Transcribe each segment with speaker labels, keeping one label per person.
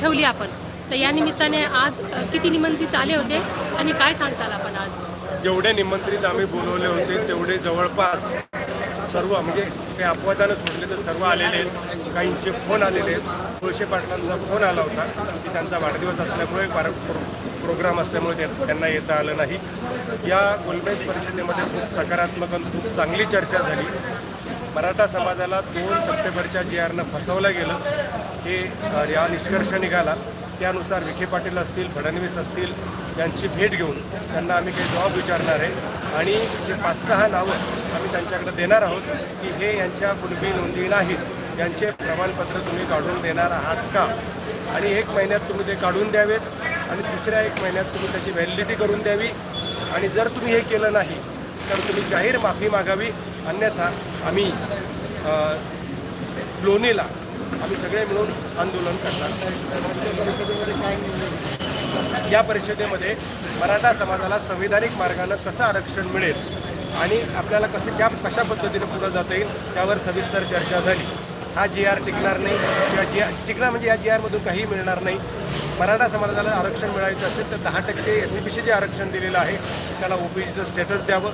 Speaker 1: ठेवली आपण. तर या निमित्ताने आज किती निमंत्रित आले होते आणि काय सांगताल आपण आज?
Speaker 2: जेवढे निमंत्रित आम्ही बोलवले होते तेवढे जवळपास सर्व म्हणजे ते अपवादानं सोडले तर सर्व आलेले आहेत. काहींचे फोन आलेले आहेत. तुळशी पाटलांचा फोन आला होता की त्यांचा वाढदिवस असल्यामुळे पार प्रो प्रोग्राम असल्यामुळे ते- त्यांना येता आलं नाही. या गोलमेज परिषदेमध्ये खूप सकारात्मक आणि खूप चांगली चर्चा झाली. मराठा समाजाला दोन सप्टेंबरच्या जी आरनं फसवलं गेलं हे या निष्कर्ष निघाला. त्यानुसार विखे पाटील असतील फडणवीस असतील यांची भेट घेऊन त्यांना आम्ही काही जबाब विचारणार आहे. आणि जे पाच सहा नावं आम्ही त्यांच्याकडे देणार आहोत की हे यांच्या कुणबी नोंदी नाहीत. यांचे प्रमाणपत्र तुम्ही काढून देणार आहात का? आणि एक महिन्यात तुम्ही ते काढून द्यावेत आणि दुसऱ्या एक महिन्यात तुम्ही त्याची व्हॅलिडिटी करून द्यावी. आणि जर तुम्ही हे केलं नाही तर तुम्ही जाहीर माफी मागावी. अन्यथा आम्ही लोणीला आम्ही सगळे मिळून आंदोलन करणार या परिषदेमध्ये मराठा समाजाला संविधानिक मार्गानं कसं आरक्षण मिळेल आणि आपल्याला कसं त्या कशा पद्धतीने पुढं जाता येईल त्यावर सविस्तर चर्चा झाली. हा जी आर टिकणार नाही किंवा जी आर टिकणार म्हणजे या जी आरमधून काही मिळणार नाही. मराठा समाजाला आरक्षण मिळायचं असेल तर दहा टक्के एस सी बी सी जे आरक्षण दिलेलं आहे त्याला ओबीसीचं स्टेटस द्यावं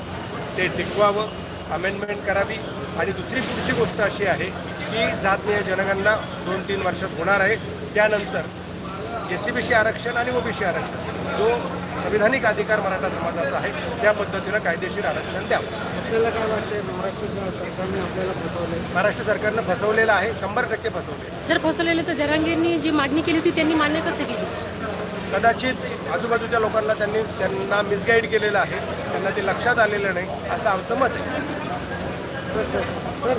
Speaker 2: ते टिकवावं. अमेंडमेंट करावी. आणि दुसरी पुढची गोष्ट अशी आहे की जातनीय जनगणना दोन तीन वर्षात होणार आहे. त्यानंतर एस सी बी सी आरक्षण आणि ओबीसी आरक्षण जो संविधानिक अधिकार मराठा समाजाचा आहे त्या पद्धतीनं कायदेशीर आरक्षण द्यावं.
Speaker 3: आपल्याला काय वाटतंय? महाराष्ट्र सरकारने आपल्याला फसवले
Speaker 2: महाराष्ट्र सरकारनं फसवलेलं आहे शंभर टक्के फसवले
Speaker 1: जर फसवलेले तर जरांगेंनी जी मागणी केली होती त्यांनी मान्य कसं केली?
Speaker 2: कदाचित आजूबाजूच्या लोकांना त्यांनी त्यांना मिसगाईड केलेलं आहे. त्यांना ते लक्षात आलेलं नाही असं आमचं मत आहे.
Speaker 3: Sir sir sir